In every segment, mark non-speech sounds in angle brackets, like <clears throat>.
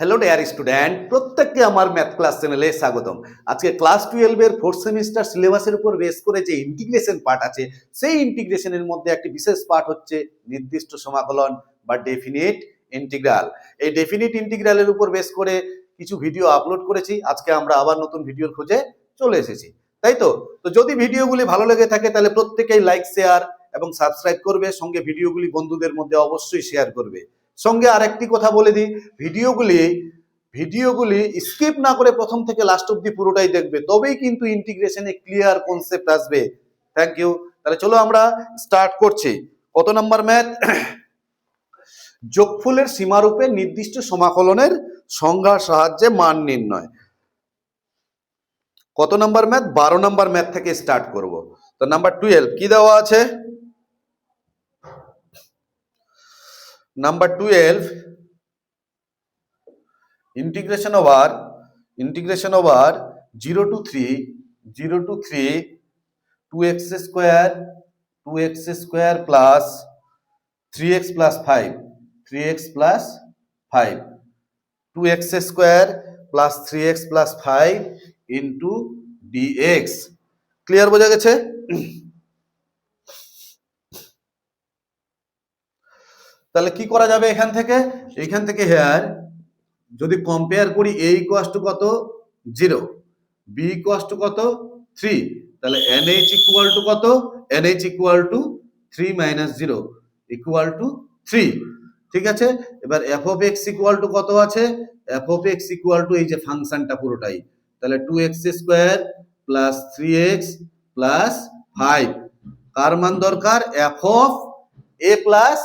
Hello dare student প্রত্যেককে আমার math class চ্যানেলে স্বাগতম। আজকে ক্লাস টুয়েলভের ফোর্থ সেমিস্টার সিলেবাসের উপর বেস করে যে ইন্টিগ্রেশন পার্ট আছে, সেই ইন্টিগ্রেশনের মধ্যে একটি বিশেষ পার্ট হচ্ছে নির্দিষ্ট সমাকলন বা ডেফিনিট ইন্টিগ্রাল এই ডেফিনিট ইন্টিগ্রালের উপর বেস করে কিছু ভিডিও আপলোড করেছি। আজকে আমরা আবার নতুন ভিডিওর খোঁজে চলে এসেছি। তাই তো? তো যদি ভিডিওগুলি ভালো লেগে থাকে, তাহলে প্রত্যেকেই লাইক শেয়ার এবং সাবস্ক্রাইব করবে। সঙ্গে ভিডিওগুলি বন্ধুদের মধ্যে অবশ্যই শেয়ার করবে। সঙ্গে আরেকটি কথা বলে দিই, ভিডিওগুলি ভিডিওগুলি স্কিপ না করে প্রথম থেকে লাস্ট অব্দি পুরোটাই দেখবে, তবেই কিন্তু ইন্টিগ্রেশনে ক্লিয়ার কনসেপ্ট আসবে। থ্যাংক ইউ তাহলে চলো আমরা স্টার্ট করছি। কত নাম্বার ম্যাথ <clears throat> যোগফলের সীমারূপে নির্দিষ্ট সমাকলনের সংজ্ঞার সাহায্যে মান নির্ণয়। কত নাম্বার ম্যাথ বারো নাম্বার ম্যাথ থেকে স্টার্ট করব। তো নাম্বার টুয়েলভ কি দেওয়া আছে? Number twelve integration over integration over 0 to 3 0 to 3 2x square 2x square plus 3x plus 5 3x plus 5 2x square plus 3x plus 5 into dx clear বোঝা গেছে তাহলে কি করা যাবে এখান থেকে? এখান থেকে হেয়ার যদি কম্পেয়ার করি এ ইকুয়াস টু কত? জিরো বি ইকুয়াস টু কত? থ্রি তাহলে এন এইচ ইকুয়াল টু কত? N h equal to three minus zero equal to three ঠিক আছে? এবার f of x equal to কত আছে? F of x equal to এই যে ফাংশনটা পুরোটাই। তাহলে two x square plus three x plus five কার মান দরকার? F of a plus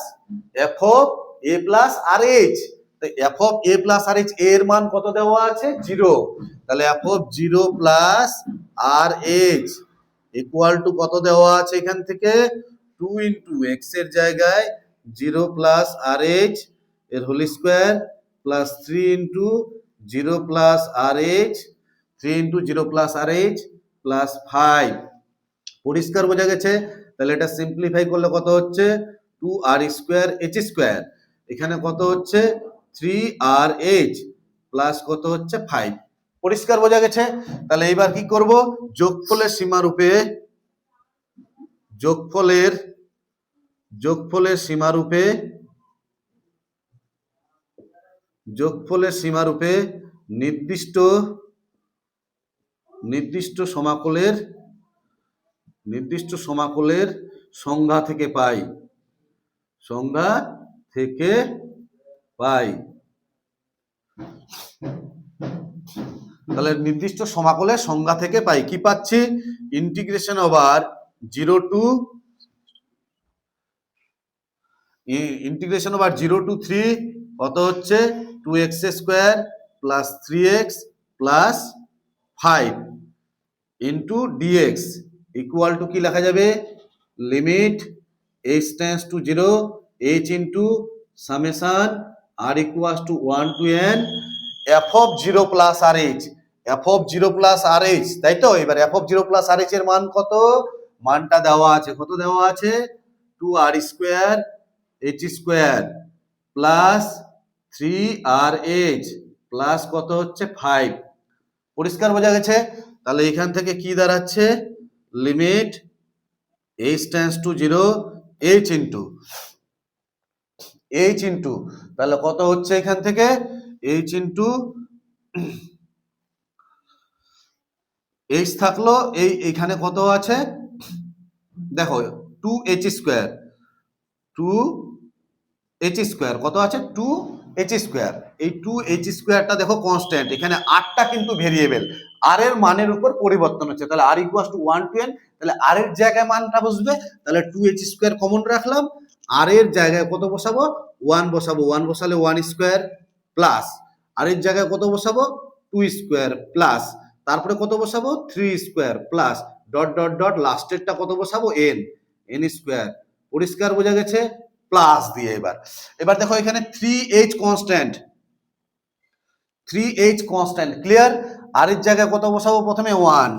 f of a plus r h তো f of a plus r h এর মান কত দেওয়া আছে? জিরো তাহলে f of zero plus r h equal to কত দেওয়া আছে এখান থেকে? টু ইন্টু এক্সের জায়গায় জিরো প্লাস আর এইচ এর whole square plus three into zero plus r h three into zero plus r h plus five পরিষ্কার বোঝা গেছে? তাহলে এটা সিম্পলিফাই করলে কত হচ্ছে? Two r square h square এখানে কত হচ্ছে? থ্রি আর এইচ প্লাস কত হচ্ছে? ফাইভ পরিষ্কার বোঝা গেছে? তাহলে এইবার কি করব? যোগফলের সীমারূপে যোগফলের যোগফলের সীমারূপে যোগফলের সীমারূপে নির্দিষ্ট নির্দিষ্ট সমাকলের নির্দিষ্ট সমাকলের সংজ্ঞা থেকে পাই। সংজ্ঞা থেকে পাই। তাহলে নির্দিষ্ট সমাকলের সংজ্ঞা থেকে পাই। কি পাচ্ছি? Integration over zero two integration over zero two three কত হচ্ছে? Two x square plus three x plus five into dx equal to কি লেখা যাবে? Limit h tends to zero h into summation r equals to one to n f of zero plus r h f of zero plus r h তাই তো? এবার f of zero plus r h এর মান কত? মানটা দেওয়া আছে, কত দেওয়া আছে? Two r square h square plus three r h plus কত হচ্ছে? ফাইভ পরিষ্কার বোঝা গেছে? তাহলে এখান থেকে কি দাঁড়াচ্ছে? Limit h tends to zero h into h into তাহলে কত হচ্ছে এখান থেকে? এইচ ইন্টু এইচ থাকল এই, এখানে কত আছে? দেখো two h square two h square কত আছে? টু এইচ স্কোয়ার এই টু এইচ স্কোয়ারটা দেখো কনস্ট্যান্ট এখানে আটটা কিন্তু ভেরিয়েবল আর এর মানের উপর পরিবর্তন হচ্ছে। তাহলে r equals to one to n তাহলে আর এর জায়গায় মানটা বসবে, তাহলে টু এইচ স্কোয়ার কমন রাখলাম। আর এর জায়গায় কত বসাবো? ওয়ান বসাবো। ওয়ান বসালে ওয়ান স্কোয়ার প্লাস আর এর জায়গায় কত বসাবো? টু স্কোয়ার প্লাস তারপরে কত বসাবো? Three square plus dot dot dot লাস্টেরটা কত বসাবো? এন এন স্কোয়ার পরিষ্কার বোঝা গেছে? প্লাস দিয়ে এবার। এবার দেখো এখানে three h constant three h constant clear আর জায়গায় কত বসাবো? প্রথমে ওয়ান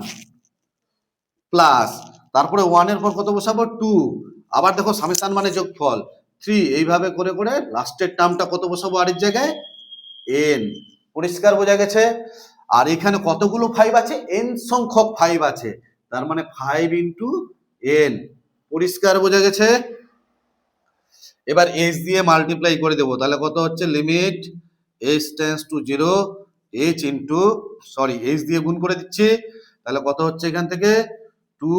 প্লাস তারপরে ওয়ানের পর কত বসাবো? টু আবার দেখো সামেশান মানে যোগফল। থ্রি এইভাবে করে করে লাস্টের টার্মটা কত বসাবো আর জায়গায়? এন পরিষ্কার বোঝা গেছে? আর এখানে কতগুলো ফাইভ আছে? এন সংখ্যক ফাইভ আছে। তার মানে ফাইভ ইন্টু এন পরিষ্কার বোঝা গেছে? এবার এস দিয়ে মাল্টিপ্লাই করে দেবো। তাহলে কত হচ্ছে? Limit h tends to zero h into sorry h দিয়ে গুণ করে দিচ্ছি, তাহলে কত হচ্ছে এখান থেকে? টু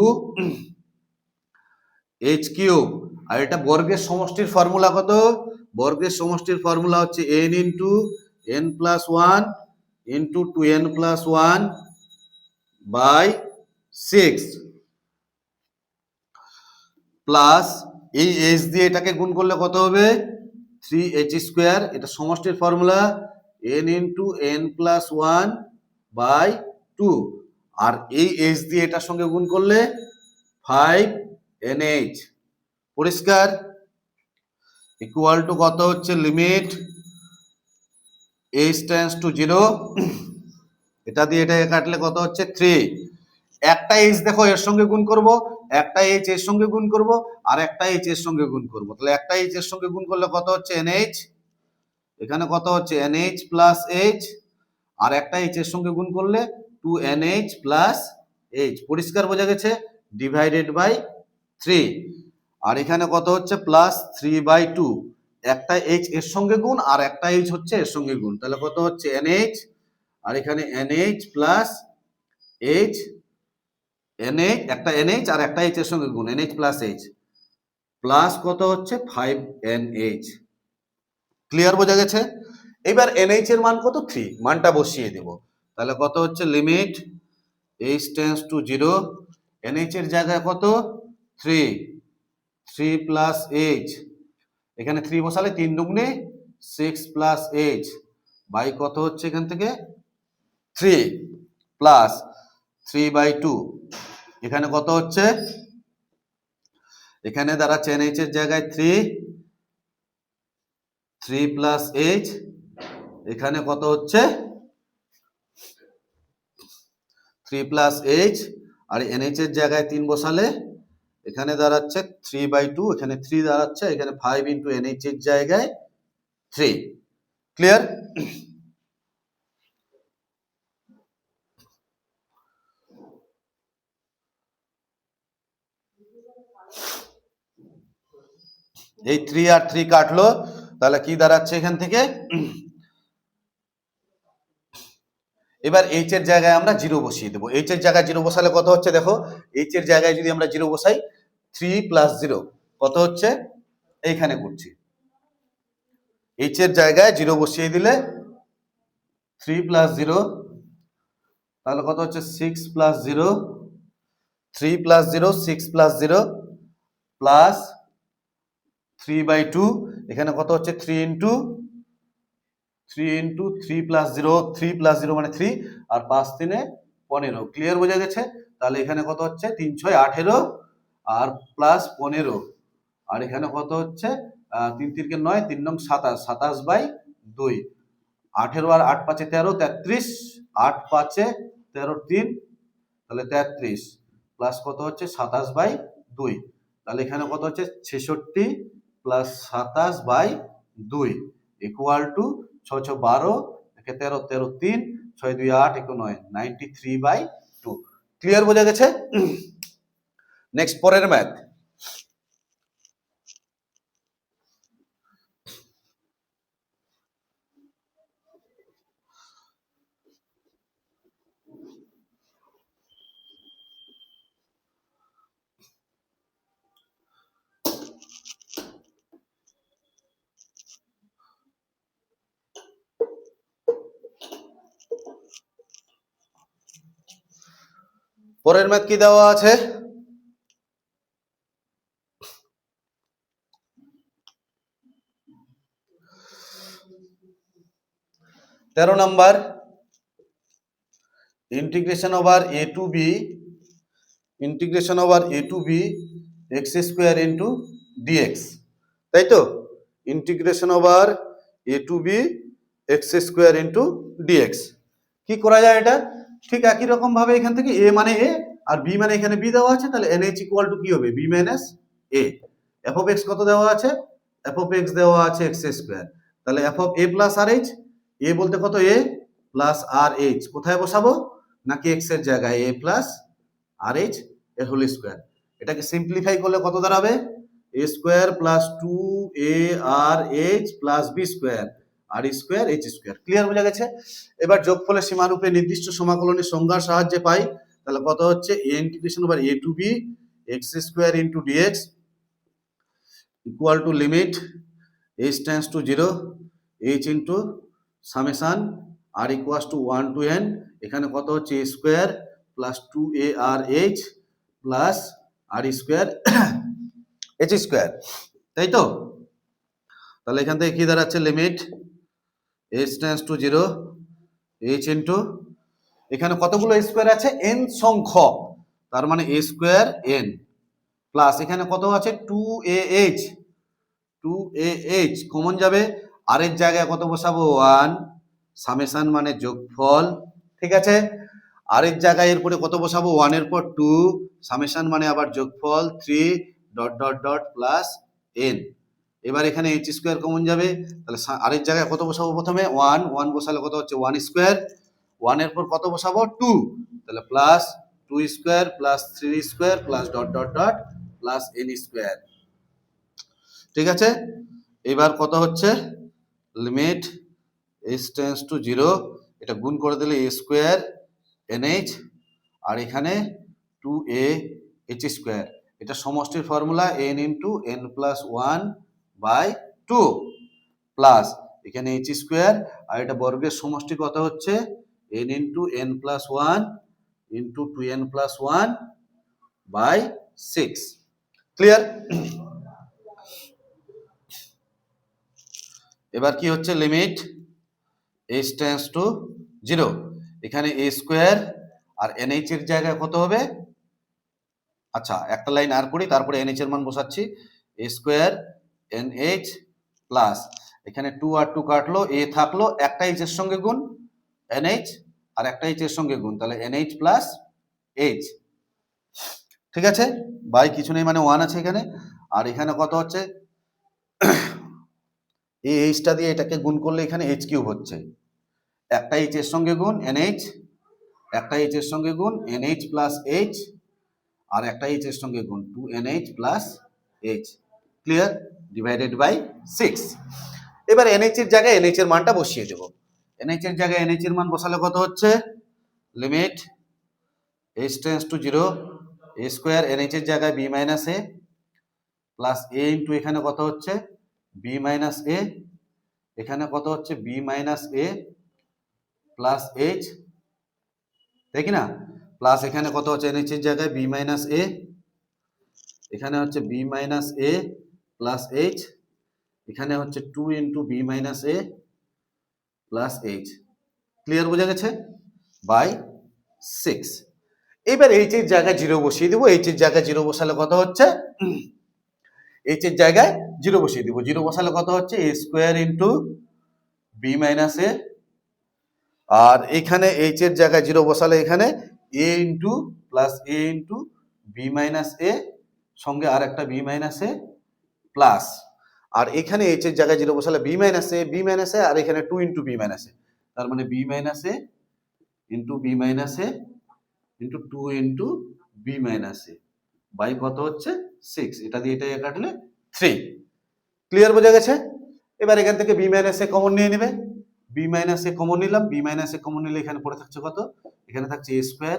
এইচ কিউব আর এটা বর্গের সমষ্টির ফর্মুলা কত? বর্গের সমষ্টির ফর্মুলা হচ্ছে n into n plus one into two n plus one by six plus এই এইচ দিয়ে এটাকে গুণ করলে কত হবে? থ্রি এইচ স্কোয়ার এটা সমষ্টির formula n into n plus one by two আর এই এইচ দিয়ে এটার সঙ্গে গুণ করলে ফাইভ এন এইচ পরিষ্কার? ইকুয়াল টু কত হচ্ছে? Limit h tends to zero এটা দিয়ে এটাকে কাটলে কত হচ্ছে? থ্রি একটা এইচ দেখো, এর সঙ্গে গুণ করব। একটা এইচ এর সঙ্গে গুণ করব। আর একটা এইচ এর সঙ্গে গুণ করব। তাহলে একটা এইচ এর সঙ্গে গুণ করলে কত হচ্ছে? এনএইচ এখানে কত হচ্ছে? এনএইচ প্লাস এইচ আর একটা এইচ এর সঙ্গে গুণ করলে টু এনএইচ প্লাস এইচ পরিষ্কার বোঝা গেছে? ডিভাইডেড বাই থ্রি আর এখানে কত হচ্ছে? প্লাস থ্রি বাই টু একটা এইচ এর সঙ্গে গুণ, আর একটা এইচ হচ্ছে এর সঙ্গে গুণ। তাহলে কত হচ্ছে? এনএইচ আর এখানে nh plus h n nh একটা এনএইচ আর একটা এইচ এর সঙ্গে গুণ। এনএইচ প্লাস এইচ প্লাস কত হচ্ছে? ফাইভ এনএইচ ক্লিয়ার বোঝা গেছে? এবার এনএইচ এর মান কত? থ্রি মানটা বসিয়ে দেব। তাহলে কত হচ্ছে? Limit h tends to zero nh এর জায়গায় কত? থ্রি থ্রি প্লাস এইচ এখানে থ্রি বসালে তিন দুগুণে সিক্স প্লাস এইচ বাই কত হচ্ছে এখান থেকে? Three plus three by two এখানে কত হচ্ছে? এখানে দাঁড়াচ্ছে এনএইচ এর জায়গায় থ্রি থ্রি প্লাস এইচ এখানে কত হচ্ছে? থ্রি প্লাস এইচ আর এনএইচ এর জায়গায় তিন বসালে এখানে দাঁড়াচ্ছে থ্রি বাই টু এখানে থ্রি দাঁড়াচ্ছে, এখানে ফাইভ ইন্টু এনএইচ এর জায়গায় থ্রি ক্লিয়ার এই থ্রি আর থ্রি কাটলো। তাহলে কি দাঁড়াচ্ছে এখান থেকে? এবার এইচ এর জায়গায় আমরা জিরো বসিয়ে দেবো। এইচ এর জায়গায় জিরো বসালে কত হচ্ছে দেখো? এইচ এর জায়গায় যদি আমরা জিরো বসাই থ্রি প্লাস জিরো কত হচ্ছে? এইখানে করছি। এইচ এর জায়গায় জিরো বসিয়ে দিলে থ্রি প্লাস জিরো তাহলে কত হচ্ছে? Six plus zero three plus zero six plus zero plus three by two এখানে কত হচ্ছে? Three into three into three plus zero three plus zero মানে থ্রি আর পাঁচ তিনে পনেরো। ক্লিয়ার বোঝা গেছে? তাহলে এখানে কত হচ্ছে? তিন ছয় আঠেরো, আর প্লাস পনেরো। আর এখানে কত হচ্ছে? তিন তিনকে নয়, তিন নং সাতাশ সাতাশ বাই দুই। আঠেরো আর আট পাঁচে তেরো, তেত্রিশ। আট পাঁচে তেরো তিন, তাহলে তেত্রিশ। প্লাস কত হচ্ছে? সাতাশ বাই দুই। তাহলে এখানে কত হচ্ছে? ছেষট্টি। প্লাস সাতাশ বাই দুই ইকুয়াল টু ছয় ছ বারো, একে তেরো তেরো তিন, ছয় দুই আট, একু নয় ninety three by two clear বোঝা গেছে? <clears throat> নেক্সট পরের ম্যাথ পরের ম্যাথ কি দেওয়া আছে? তেরো number integration over a to b integration over a to b x square into dx তাই তো? Integration over a to b x square into dx কি করা যায় এটা? ঠিক একই রকম ভাবে এখান থেকে এ মানে এ আর বি মানে এখানে বি দেওয়া আছে, তাহলে এন এইচ ইকুয়াল টু কি হবে? B minus a f of x কত দেওয়া আছে? এফ অফ এক্স দেওয়া আছে এক্স স্কোয়ার তাহলে f of a plus r h a বলতে কত এ প্লাস আর এইচ কোথায় বসাবো? নাকি এক্সের জায়গায়? এ প্লাস আর এইচ এর হোল স্কোয়ার এটাকে সিম্পলিফাই করলে কত দাঁড়াবে? A square plus two a r h plus b square r square h square clear বোঝা গেছে? এবার যোগফলের সীমারূপে নির্দিষ্ট সমাকলনের সংজ্ঞার সাহায্যে পাই, তাহলে কত হচ্ছে? এ integration over a to b x square into dx equal to limit h tends to zero h into summation r equals to one to n এখানে কত হচ্ছে? A square plus two a r h plus r square h square তাই তো? তাহলে এখান থেকে কি দাঁড়াচ্ছে? Limit h tends to zero h into এখানে কতগুলো স্কোয়ার আছে? এন সংখ্যক, তার মানে এ স্কোয়ার এন প্লাস এখানে কত আছে? Two a h two a h common যাবে। আর এর জায়গায় কত বসাবো? ওয়ান সামেশান মানে যোগফল, ঠিক আছে? আর এর জায়গায় এরপরে কত বসাবো? ওয়ানের পর টু সামেশান মানে আবার যোগফল three dot dot dot plus n এবার এখানে এইচ স্কোয়ার কমন যাবে। তাহলে সা- আর এর জায়গায় কত বসাবো প্রথমে? ওয়ান ওয়ান বসালে কত হচ্ছে? ওয়ান স্কোয়ার ওয়ানের পর কত বসাবো? টু তাহলে plus two square plus three square plus dot dot dot plus n square ঠিক আছে? এবার কত হচ্ছে? Limit h tends to zero এটা গুণ করে দিলে এ স্কোয়ার এনএইচ আর এখানে টু এ এইচ স্কোয়ার এটা সমষ্টির formula n into n plus one by two plus এখানে এইচ স্কোয়ার, আর এটা বর্গের সমষ্টি কত হচ্ছে? N into n plus one into two n plus one by six. Clear? এবার কি হচ্ছে limit? H tends to zero. এখানে এ স্কোয়ার আর এনএইচ এর জায়গায় কত হবে? আচ্ছা একটা লাইন আর করি, তারপরে এনএইচ এর মান বসাচ্ছি। এ স্কোয়ার এনএইচ প্লাস এখানে টু আর টু কাটলো এ থাকল, একটা এইচ এর সঙ্গে গুণ এন এইচ আর একটা এইচ এর সঙ্গে গুণ, তাহলে এন এইচ প্লাস এইচ ঠিক আছে? বাই কিছু নেই মানে ওয়ান আছে এখানে। আর এখানে কত হচ্ছে? <coughs> এই এইচটা দিয়ে এটাকে গুণ করলে এখানে এইচ কিউব হচ্ছে। একটা এইচ এর সঙ্গে গুণ এন এইচ একটা এইচ এর সঙ্গে গুণ এন এইচ প্লাস এইচ আর একটা এইচ এর সঙ্গে গুণ two n h plus h clear divided by six এবার এনএইচ এর জায়গায় এনএইচ এর মানটা বসিয়ে দেবো। এনএইচ এর জায়গায় এনএইচ এর মান বসালে কত হচ্ছে? Limit h tends to zero a square nh এর জায়গায় b minus a plus a into এখানে কত হচ্ছে? বি মাইনাস এ এখানে কত হচ্ছে? B minus a plus h তাই কি না? প্লাস এখানে কত হচ্ছে? এনএইচ এর জায়গায় বি মাইনাস এ এখানে হচ্ছে b minus a plus h এখানে হচ্ছে two into b minus a plus h clear বোঝা গেছে? বাই সিক্স এবার এইচ এর জায়গায় জিরো বসিয়ে দিব। এইচ এর জায়গায় জিরো বসালে কত হচ্ছে? এইচ এর জায়গায় জিরো বসিয়ে দিব। জিরো বসালে কত হচ্ছে? A square into b minus a আর এখানে এইচ এর জায়গায় জিরো বসালে এখানে a into plus a into b minus a সঙ্গে আর একটা বি মাইনাস এ প্লাস আর এখানে এইচ এর জায়গায় জিরো বসালে b minus a b minus a আর এখানে two into b minus a তার মানে b minus a into b minus a into two into b minus a by কত হচ্ছে সিক্স এটা দিয়ে এটা কাটলে থ্রি ক্লিয়ার বোঝা গেছে এবার এখান থেকে বি মাইনাস এ কমন নিয়ে নেবে বি মাইনাস এ কমন নিলাম বি মাইনাস এ কমন নিলে এখানে পড়ে থাকছে কত এখানে থাকছে এ স্কোয়ার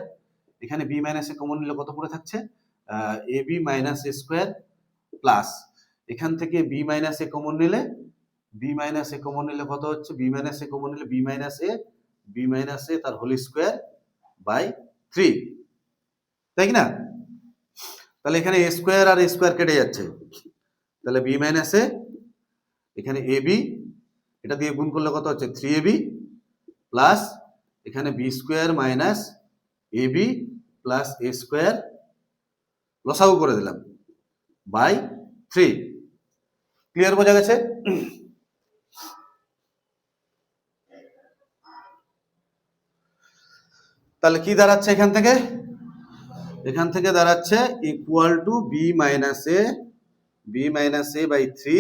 এখানে বি মাইনাস এ কমন নিলে কত পড়ে থাকছে a b minus a square plus এখান থেকে বি মাইনাস এ কমন নিলে বি মাইনাস এ কমন নিলে কত হচ্ছে? বি মাইনাস এ কমন নিলে b minus a b minus a তার হোল স্কোয়ার বাই থ্রি তাই না তাহলে এখানে এ স্কোয়ার আর স্কোয়ার কেটে যাচ্ছে। তাহলে বি মাইনাস এ এখানে এ বি এটা দিয়ে গুণ করলে কত হচ্ছে? থ্রি এ বি প্লাস এখানে b square minus a b plus a square লসাগু করে দিলাম। বাই থ্রি ক্লিয়ার বোঝা গেছে? তাহলে কি দাঁড়াচ্ছে এখান থেকে? এখান থেকে দাঁড়াচ্ছে equal to b minus a b minus a by three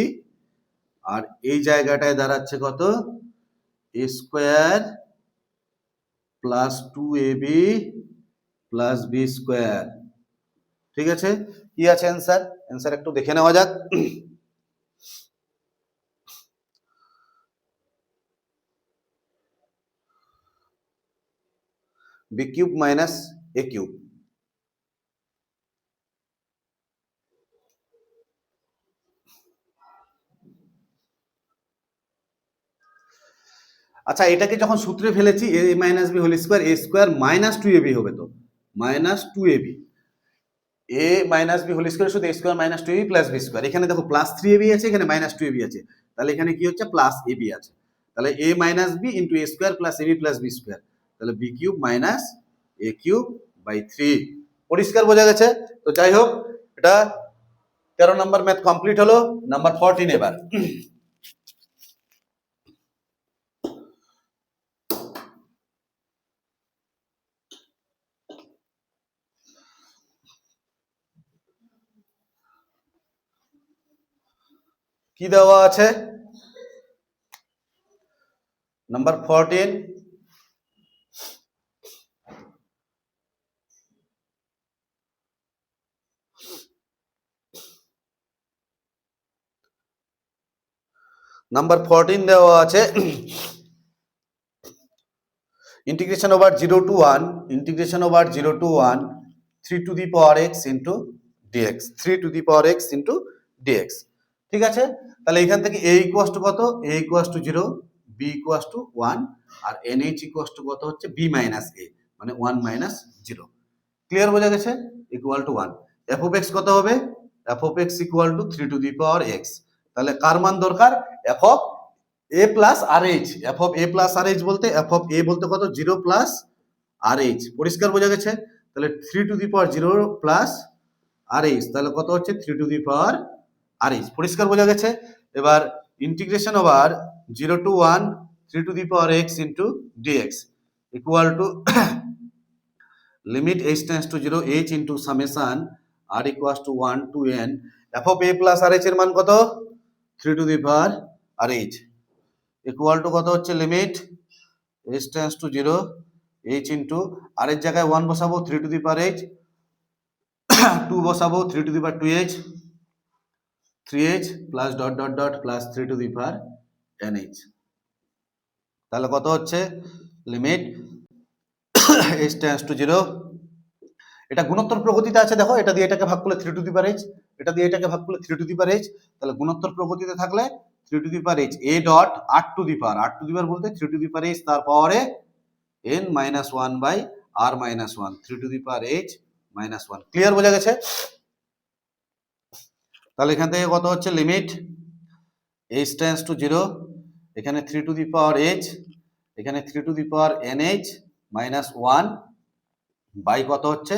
আর এই জায়গাটায় দাঁড়াচ্ছে কত? A square plus two a b plus b square ঠিক আছে? কি আছে অ্যান্সার অ্যান্সার একটু দেখে নেওয়া যাক। B cube minus a cube. আচ্ছা এটাকে যখন সূত্রে ফেলেছি, a minus b whole square, a square minus two a b হবে তো। Minus two a b. A minus b whole square, শুধু a square minus two a b plus b square. এখানে দেখো, প্লাস থ্রি এ বি আছে, এখানে minus two B আছে। তাহলে এখানে কি হচ্ছে? প্লাস এ বি আছে। তাহলে a minus b into a square plus a b plus b square. তাহলে b cube minus a cube by three পরিষ্কার বোঝা গেছে? তো যাই হোক, এটা তেরো নম্বর ম্যাথ কমপ্লিট হলো, নাম্বার ফোরটিন এবার। কি দেওয়া আছে? নাম্বার ফোরটিন নাম্বার ফোরটিন দেওয়া আছে। Integration over zero to one integration over zero to one three to the power x into dx three to the power x into dx ঠিক আছে? তাহলে এখান থেকে এ ইকুয়াস টু কত? A equals to zero b equals to one R n H equals to কত হচ্ছে? B minus এ মানে one minus zero clear বোঝা গেছে? Equal to one f of x কত হবে? F of x equal to three to the power x তাহলে কার মান দরকার? F of a plus r h f of a plus r h বলতে f of a বলতে কত? Zero plus আর H পরিষ্কার বোঝা গেছে? তাহলে three to the power zero plus r h তাহলে কত হচ্ছে? Three to the power r h পরিষ্কার বোঝা গেছে? এবার integration over zero to one three to the power x into dx equal to limit h tends to 0 h into summation r equals to 1 to n f of a plus r h এর মান কত? Three to the power r h equal to কত হচ্ছে? Limit s tends to zero h into r এর জায়গায় one বসাবো three to the power h two বসাবো three to the power two h three h plus dot dot dot plus three to the power n h তাহলে কত হচ্ছে? Limit s tends to zero এটা গুণোত্তর প্রগতিতে আছে, দেখো, এটা দিয়ে এটাকে ভাগ করলে three to the power h এটা দিয়ে এটাকে ভাগ করলে three to the power h তাহলে গুণোত্তর প্রগতিতে থাকলে three to the power h a dot আট টু দি পার আট টু দি পার বলতে three to the power h তার পাওয়ারে n minus one by r minus one three to the power h minus one clear বোঝা গেছে? তাহলে এখান থেকে কত হচ্ছে limit h tends to zero এখানে three to the power h এখানে three to the power n h minus one by কত হচ্ছে?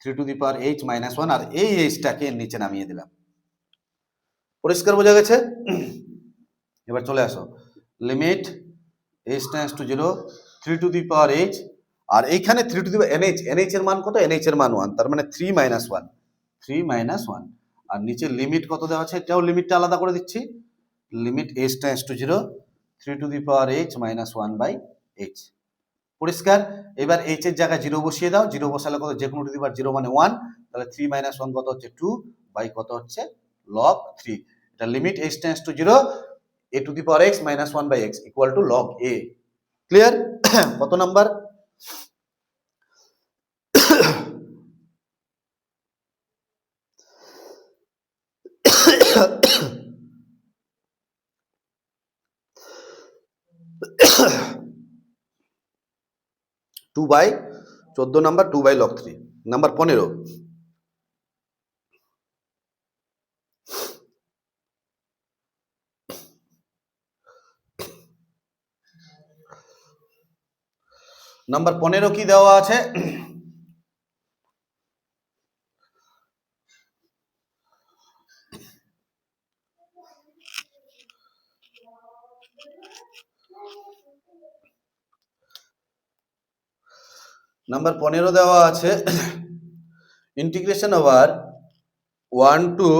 Three to the power h minus one আর এই এইচটাকে নিচে নামিয়ে দিলাম। পরিষ্কার বোঝা গেছে? এবার চলে আসো। Limit h tends to zero three to the power h আর এইখানে three to the power nh nh এর মান কত? এনএইচ এর মান ওয়ান তার মানে three minus one three minus one আর নিচে লিমিট কত দেওয়া আছে? এটাও লিমিটটা আলাদা করে দিচ্ছি। Limit h tends to zero three to the power h minus one by h পরিষ্কার। এবার এইচ এর জায়গায় জিরো বসিয়ে দাও। জিরো বসালে কত? যে কোনো টু দি পাওয়ার জিরো মানে ওয়ান তাহলে থ্রি মাইনাস ওয়ান কত হচ্ছে? টু বাই কত হচ্ছে? লগ থ্রি এটা limit h tends to zero a to the power x minus one by x equal to log a clear কত number <coughs> two by চোদ্দ number two by log three number পনেরো। Number পনেরো কি দেওয়া আছে? Number পনেরো দেওয়া আছে। Integration over one two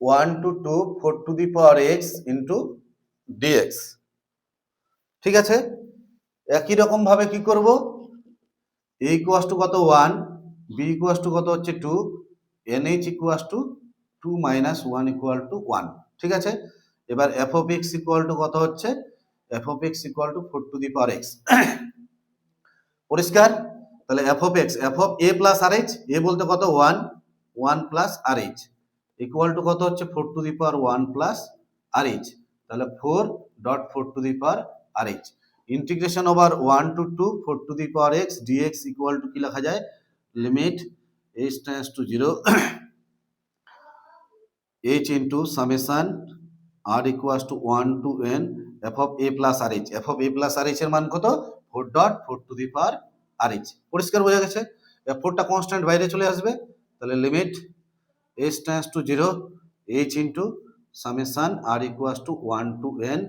one two to four to the power x into dx ঠিক আছে? একই রকম ভাবে কি করব? এ ইকুয়াস টু কত? ওয়ান বি ইকুয়াস টু কত হচ্ছে? Two n h equals to two minus one equal to one ঠিক আছে? এবার f of x equal to কত হচ্ছে? F of x equal to four to the power x পরিষ্কার? তাহলে f of x f of a plus r h এ বলতে কত? One one plus r h equal to কত হচ্ছে? Four to the power one plus r h তাহলে four dot four to the power r h integration over one to two four to the power x dx equal to কি লেখা যায়? Limit h tends to zero h into summation r equals to one to n f of a plus r h f of a plus r h এর মান কত? Four dot four to the power r h পরিষ্কার বোঝা গেছে? ফোরটা constant বাইরে চলে আসবে। তাহলে limit h tends to zero h into summation r equals to one to n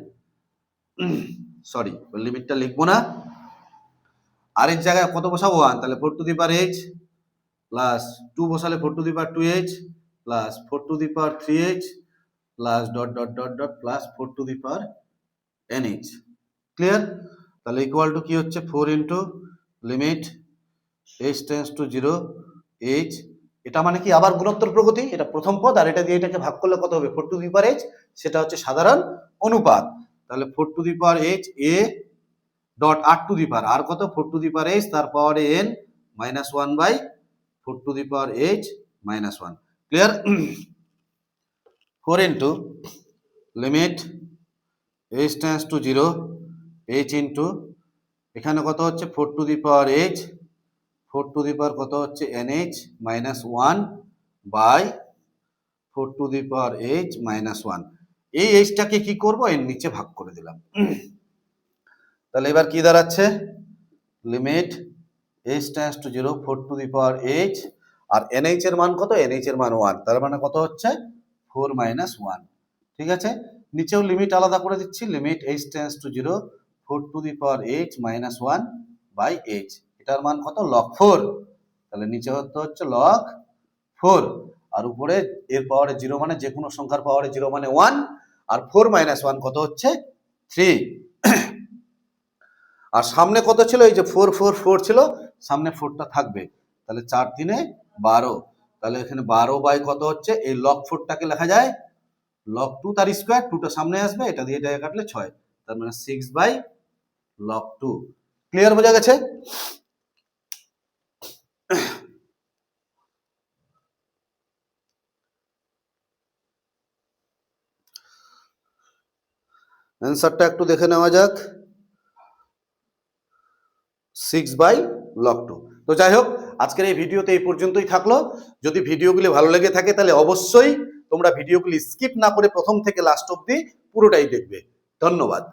sorry লিমিটটা লিখব না। আর এর জায়গায় কত বসাবো? ওয়ান তাহলে four to the power H plus two বসালে four to the power two H plus four to the power three H plus dot dot dot dot plus four to the power n h clear তাহলে equal to কি হচ্ছে? Four into limit h tends to zero h এটা মানে কি আবার গুণোত্তর প্রগতি? এটা প্রথম পদ আর এটা দিয়ে এটাকে ভাগ করলে কত হবে? Four to the power H সেটা হচ্ছে সাধারণ অনুপাত। তাহলে four to the power H A dot R to the power R কত? Four to the power H তার পাওয়ারে N minus one by four to the power H minus one clear four into limit H tends to zero H into এখানে কত হচ্ছে? Four to the power H four to the power কত হচ্ছে? N H minus one by four to the power H minus one এই এইচটাকে কি করব? এর নিচে ভাগ করে দিলাম। তাহলে এবার কি দাঁড়াচ্ছে? Limit H tends to zero four to the power H R NH এর মান কত? এনএইচ এর মান ওয়ান তার মানে কত হচ্ছে? ফোর মাইনাস ওয়ান ঠিক আছে? নিচেও লিমিট আলাদা করে দিচ্ছি। Limit H tends to zero four to the power H minus one by H এটার মান কত? লক ফোর তাহলে নিচে হতে হচ্ছে লক ফোর আর উপরে এর পাওয়ারে জিরো মানে যে কোনো সংখ্যার পাওয়ারে জিরো মানে ওয়ান আর ফোর মাইনাস ওয়ান কত হচ্ছে? থ্রি <clears throat> আর সামনে কত ছিল? এই যে ফোর ফোর ফোর ছিল, সামনে ফোরটা থাকবে। তাহলে চার তিনে বারো। তাহলে এখানে বারো বাই কত হচ্ছে? এই লক ফোরটাকে লেখা যায়। লক টু তার স্কোয়ার টুটা সামনে আসবে, এটা দিয়ে এটা কাটলে ছয়। তার মানে six by log two. Clear বোঝা গেছে? অ্যান্সারটা একটু দেখে নেওয়া যাক। সিক্স বাই লক টু তো যাই হোক, আজকের এই ভিডিওতে এই পর্যন্তই থাকল। যদি ভিডিওগুলি ভালো লেগে থাকে, তাহলে অবশ্যই তোমরা ভিডিওগুলি স্কিপ না করে প্রথম থেকে লাস্ট অবধি পুরোটাই দেখবে। ধন্যবাদ।